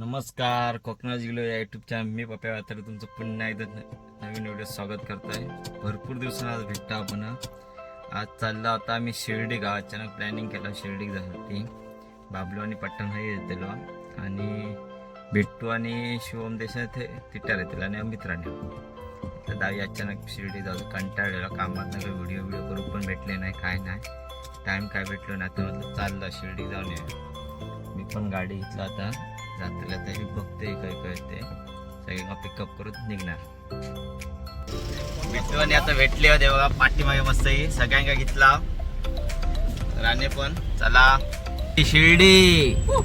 नमस्कार कोकणा जिल्हा या युट्यूब चॅनल मी पप्या तर तुमचं पुन्हा एकदा नवीन व्हिडिओ स्वागत करतोय. भरपूर दिवसांना आज भेटतो आपण. आज चालला होता आम्ही शिर्डी गाव. अचानक प्लॅनिंग केलं शिर्डी जाण्यासाठी बाबलू आणि पट्टण हे येतेलो. आणि बिट्टू आणि शिवम देशात हे तिट्यार येतील आणि मित्रांनी. तर दावी अचानक शिर्डी जाऊ कंटाळलेलो कामात काही व्हिडिओ व्हिडिओ करू पण भेटले नाही काय नाही. टाईम काय भेटलो नाही. तर म्हटलं चाललं शिर्डी जाऊन मी पण गाडी घेतला आता जातल्या तरी बघते काय काय ते सगळ्यांना पिकअप करून निघणार. आणि आता भेटले होते बघा पाठीमागे मस्त आहे सगळ्यांका घेतला. राणे पण. चला. शिर्डी. हो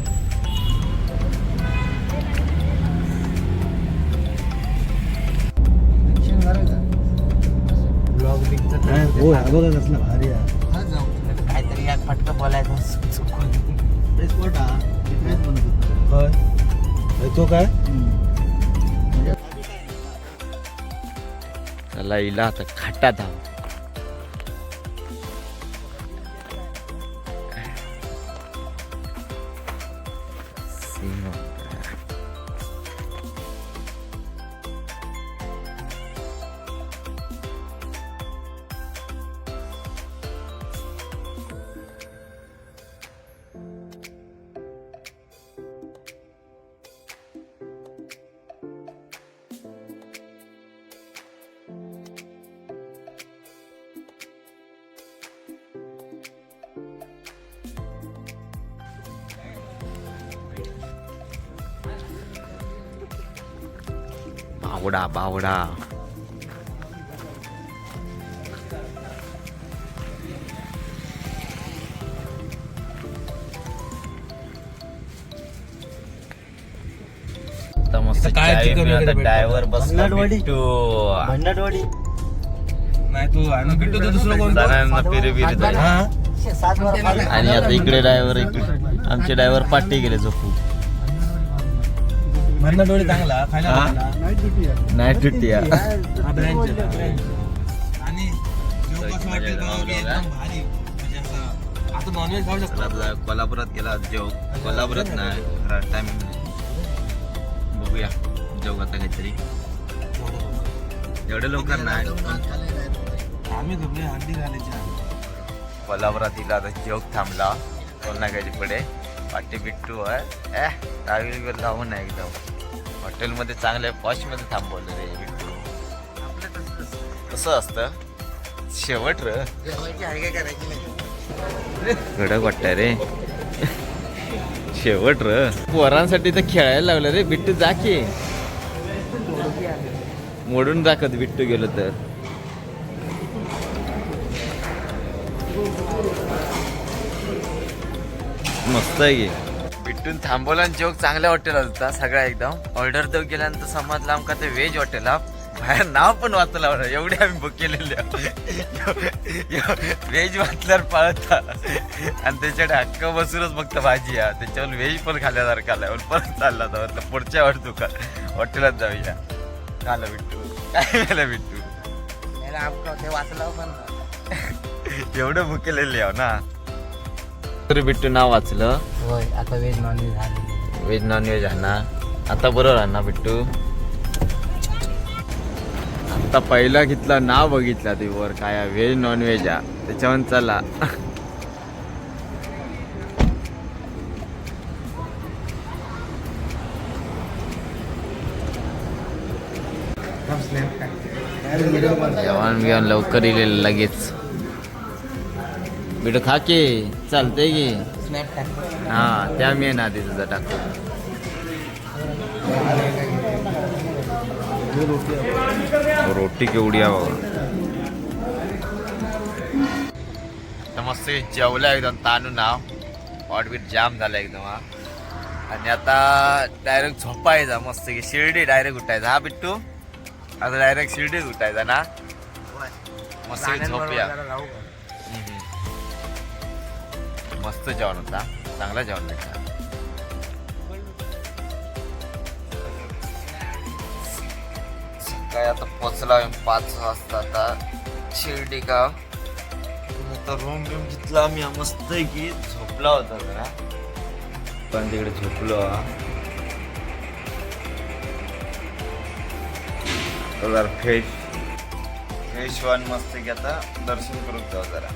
काहीतरी यात फटकं बोलायचं. तो काय? चला इला आता खाटा धाव. बावडा बावडा. मस्त. ड्रायव्हर बसला नाही तू आणि बिट्टू दुसरं कोण? फिरी. हा आणि आता इकडे ड्रायव्हर इकडे आमचे ड्रायव्हर पाठी गेले झोपू भन्नाटवाडी चांगला खायला? चांगला. हा, आहे, branch. आणि तेव्हा की एकदम भारी. म्हणजे असं आता नॉनव्हेज खाऊ शकतो. कोल्हापुरात गेला जेव. कोल्हापुरात नाही घरात टाइम बघूया जेव आता काहीतरी. एवढे लवकर नाही. आम्ही झोपले हंडी घालायची कोल्हापुरात इला आता जेव थांबला. नाक्याची पुढे पाठी बिट्टू आहे ए रावी बिल लावून आहे एकदम. हॉटेलमध्ये चांगल्या पॉशमध्ये थांबवलं रे बिट्टू. कसं असतं? शेवट र. कडक वाटतंय रे. शेवट र. पोरांसाठी तर खेळायला लावलं रे. बिट्टू जा की. मोडून दाखत बिट्टू गेलो तर. मस्त आहे की. बिट्टून थांबवला आणि जेवक चांगल्या हॉटेल होता सगळा एकदम. ऑर्डर देऊ गेल्यानंतर समजलं आमका ते व्हेज हॉटेल हा बाहेर नाव पण वाचलं एवढे आम्ही बुक केलेले व्हेज वाचल्यावर पळता आणि त्याच्याकडे हक्क बसूनच फक्त भाजी आहे. त्याच्यावर व्हेज पण खाल्ल्यासारखं आलं पण परत चालला होता. म्हटलं पुढच्या वर दुकान. हॉटेलात जाऊया. झालं बिट्टू काय झालं बिट्टू एवढं बुक केलेले आहे ना. तरी बिट्टू नाव वाचलं. होय आता व्हेज नॉन व्हेज झाले. व्हेज नॉन व्हेज आहे ना? आता बरोबर आहे ना बिट्टू? आता पहिला घेतला नाव बघितला ते वर काय व्हेज नॉन व्हेज हा त्याच्यावर चला. जेवण बिवण लवकर येईल लगेच. बिटू खा की चालतंय की हा त्या मी ना आधी तुझा टाकतो रोटी केवढी आहे मस्त जेवलं एकदम ताणून नाव. ऑटबीट जाम झाला एकदम हा. आणि आता डायरेक्ट झोपायचा मस्त की शिर्डी डायरेक्ट उठायचा हा बिट्टू? आता डायरेक्ट शिर्डीच उठायचा ना? मस्त झोपूया. मस्त जेवण होता. चांगला जेवण भेटला. काय आता पोचला पाच वाजता आता. शिर्डी गाव. आता रूम बिम घेतला आम्ही. मस्त की झोपला होता जरा. पण तिकडे झोपलो जरा फ्रेश फ्रेश वन मस्त की आता दर्शन करून जाऊ जरा.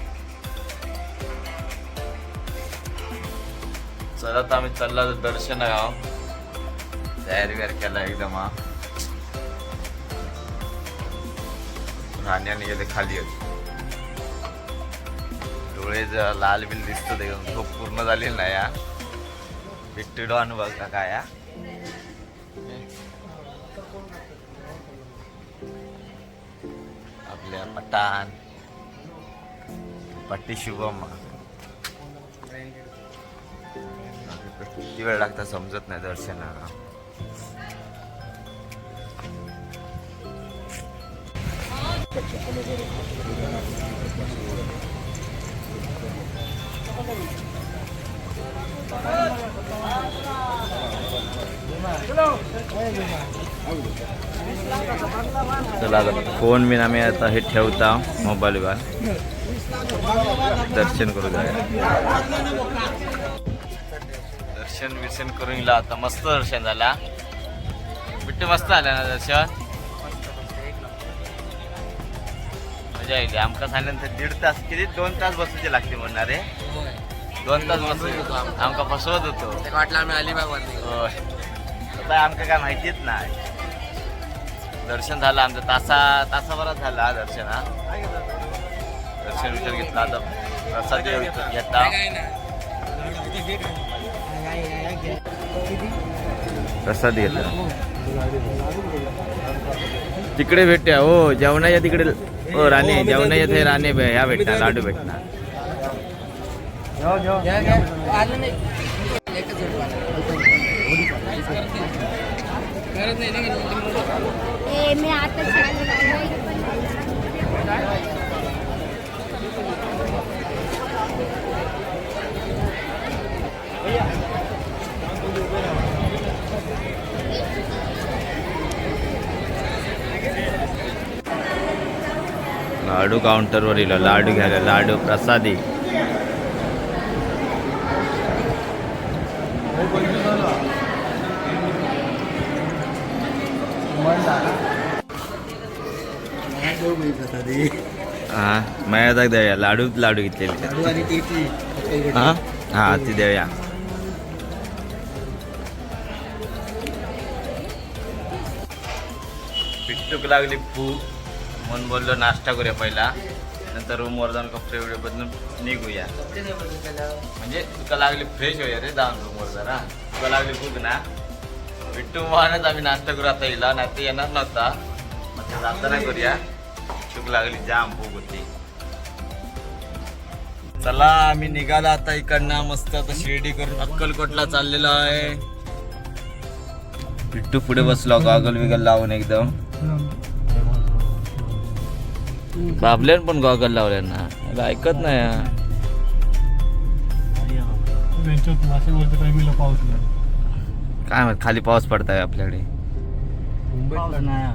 चला तर आम्ही चालला दर्शन गाव तयारी बियार केला एकदम हा. राण्याने गेले खाली होते डोळे लाल बिल दिसतो एकदम झोप पूर्ण झालेली ना या बिट्टी डॉन बघ का काय आपल्या पठाण. पट्टी शुभम. किती वेळ लागता समजत नाही दर्शनाला. चला फोन बिन आम्ही आता हे ठेवता मोबाईलवर. दर्शन करू जाऊया. दर्शन विसन करून गेला आता मस्त दर्शन झाला. बिट्टू मस्त आलं ना दर्शन? मजा येते आमका सांगितलं दीड तास किती? दोन तास बसायचे लागते म्हणणार. रे दोन तास बसत आमका फसवत होतो. वाटलं आम्ही अलिबाग होय. आता आमका काय माहितीच नाही. दर्शन झालं आमचं. तासा तासाभरात झालं दर्शन हा. दर्शन विचार घेतला आता. प्रसाद घेतला. प्रसाद घेतला तिकडे भेटूया. हो जेवणाच्या तिकडे हो राणे जेवणाच्या ते राणे ह्या भेटणार लाडू भेटणार. मी. आता लाडू काउंटरवर इलो लाडू घ्यायला लाडू प्रसादी. हा माझ्या देऊया. लाडू लाडू घेतलेले हा? हा ती देऊया. पिट्टूक लागली भूक म्हणून बोललो नाश्ता करूया पहिला. नंतर रूमवर जाऊन कपडे वगैरे बदलून निघूया. म्हणजे तुका लागली फ्रेश होऊया रे जाऊन रूमवर जरा. तुका लागली भूक ना. विट्टू वाहनच आम्ही नाश्ता करू आता येला नाही तर येणार नव्हता. मग ते जाताना करूया. चूक लागली जाम भूक होती. चला आम्ही निघाला आता इकडनं. मस्त आता शिर्डी करून अक्कलकोटला चाललेलो आहे. पिट्टू पुढे बसलो गॉगल विगल लावून एकदम. बाबल्यान पण गॉगल लावल्या ना. याला ऐकत नाही हा. त्यांच्यात टायमिंगला पाऊस नाही काय माहीत खाली पाऊस पडताय आपल्याकडे. मुंबईत नाही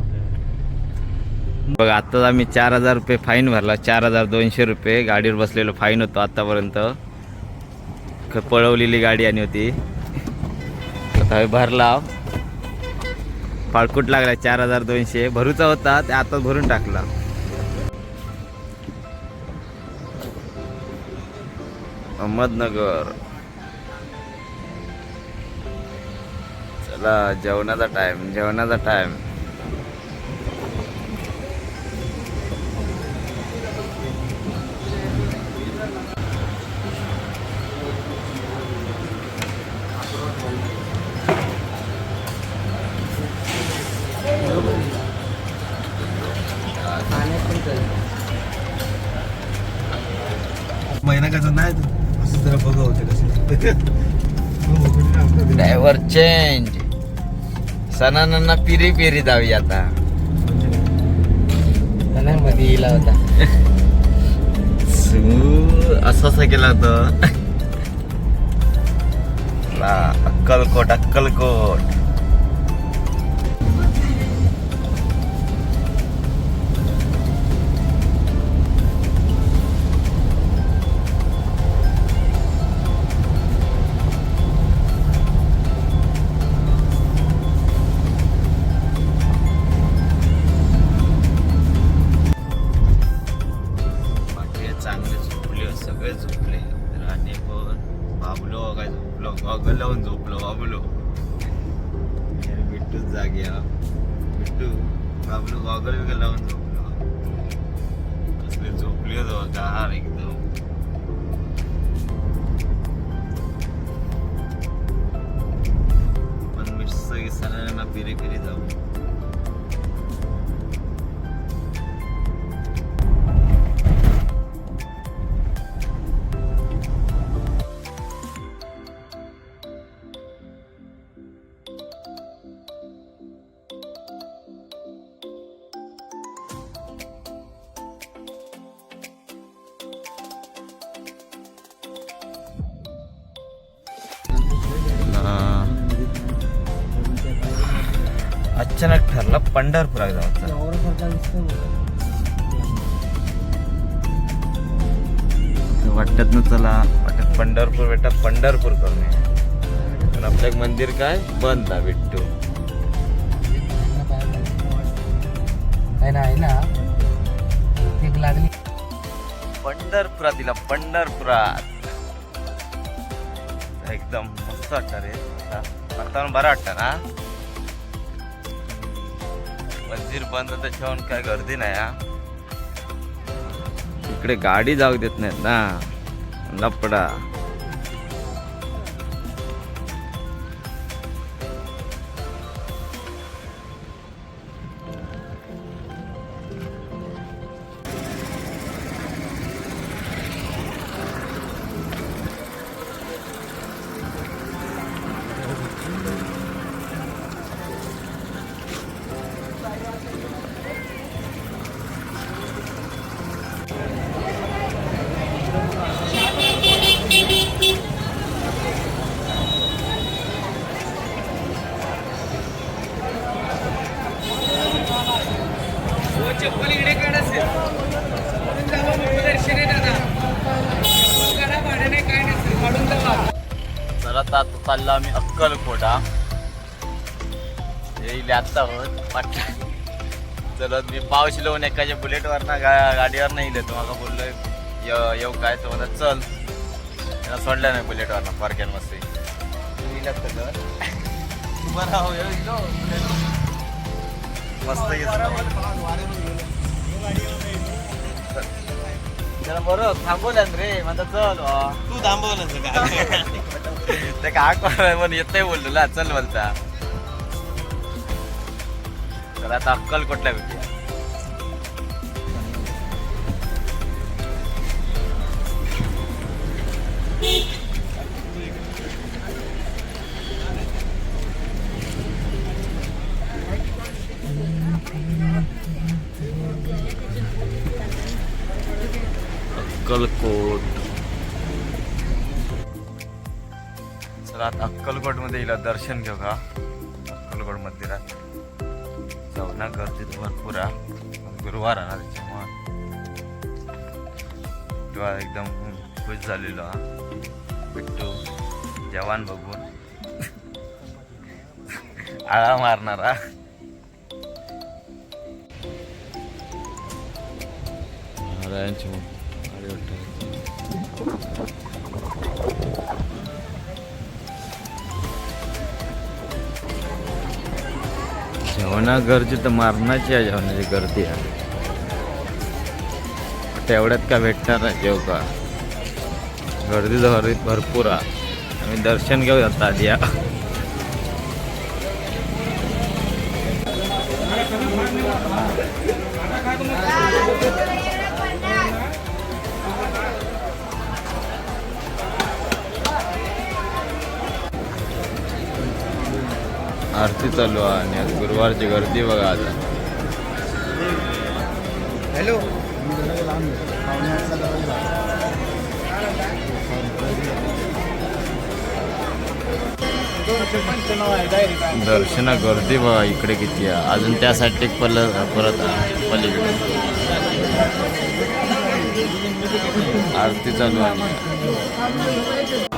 बघ आत्ताच आम्ही चार हजार रुपये फाईन भरला. चार हजार दोनशे रुपये. गाडीवर बसलेलो फाईन होतो आतापर्यंत. ख- पळवलेली गाडी आणि होती. आता हे भरला. फाळकूट लागला चार हजार दोनशे. भरूचा होता ते आता भरून टाकला. अहमदनगर. चला जेवणाचा टाइम जेवणाचा टाइम ड्रायव्हर चेंज सणांना पिरी पिरी जावी आता त्याला मध्ये इला होता सू असं असं केलं होतं ला, अक्कलकोट अक्कलकोट पंढरपुरात जायचं वाटत ना चला. वाटत पंढरपूर बेटा पंढरपूर करून. पण आपलं एक मंदिर काय? बंद बिट्टू ना आहे ना? एक लागली. पंढरपुरात दिला पंढरपुरात. एकदम मस्त वाटतं रे. आता वातावरण बरं वाटतं ना? मंदिर बंद त्याच्याहून काय गर्दी नाही हा. इकडे गाडी जाऊ देत नाहीत ना. लपडा. येईल आता होत पाटला चलत मी पावशी लावून एकाच्या बुलेटवर ना गा गाडीवर नाही येतो मला बोललोय य- येऊ काय तो म्हणत चल. त्याला सोडलं नाही बुलेटवर ना पार्केन मस्त मस्त त्याला बरं थांबवलं रे. म्हणता चल. तू थांबवलं ते काय म्हणून येतंय बोललो ना चल बोलता तर आता अक्कल कुठल्या भेटूया अक्कलकोट. चला आता अक्कलकोटमध्ये येईल दर्शन घेऊ का? अक्कलकोट मंदिरात. जाऊ ना गर्दी तर भरपूर आहे गुरुवार आहे ना त्याच्यामुळे तेव्हा एकदम खुश झालेलो हा बिट्टू जवान बघून आळा मारणारा नारायणची गाडी वाटतं जेवणा गर्दी तर मारणाची आहे जेवणाची गर्दी आहे. तेवढ्यात का भेटणार नाही जेव का. गर्दी तर भरपूर आहे. आम्ही दर्शन घेऊ आता आधी या. आरती चालू आहे आणि आज गुरुवारची गर्दी बघा आता. हॅलो. दर्शना गर्दी बघा इकडे किती आहे. अजून त्यासाठी पल परत पलीकडे. आरती चालू आहे.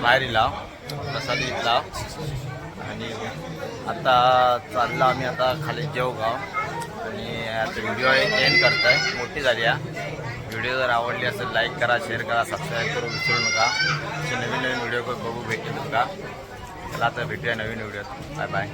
बाहेर इला प्रसाद घेतला आणि आता चाललो आम्ही आता खाली जेवगाव. आणि आता व्हिडिओ एंड करताय. मोठी झाली आहे व्हिडिओ जर आवडली असेल लाईक करा शेअर करा सबस्क्राईब करू विसरू नका. असे नवीन नवीन व्हिडिओ बघू भेटेल तुमका. चला आता भेटूया नवीन व्हिडिओ बाय बाय